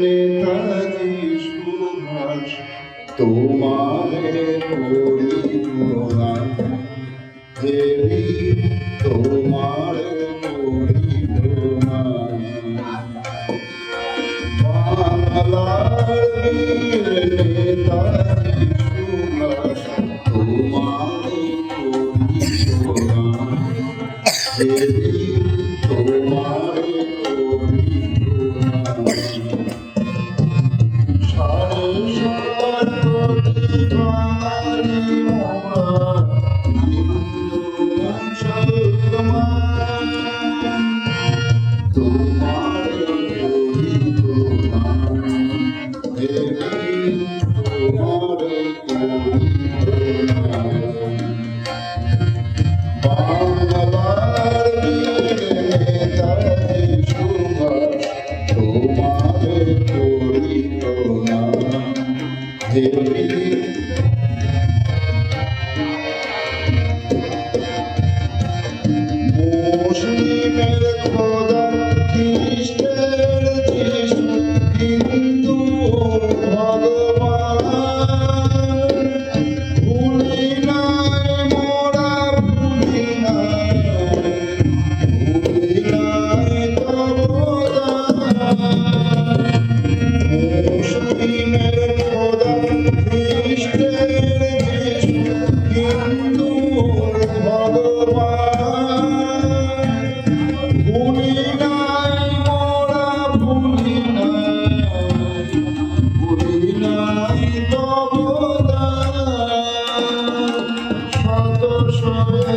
নেতাজি সুভাষ তোমার তোমার তোমার সরে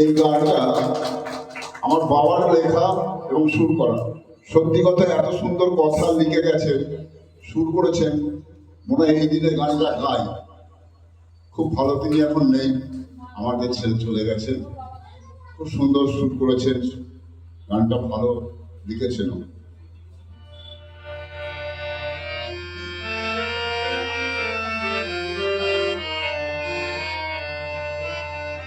এই গানটা আমার বাবার লেখা এবং সুর করা। সত্যি কথা, এত সুন্দর কথা লিখে গেছে, সুর করেছেন। মনে হয় এই দিনে গানটা গাই খুব ভালো, তিনি এখন নেই। আমাদের ছেলে চলে গেছেন খুব সুন্দর শুট করেছেন। গানটা ভালো লিখেছেনও।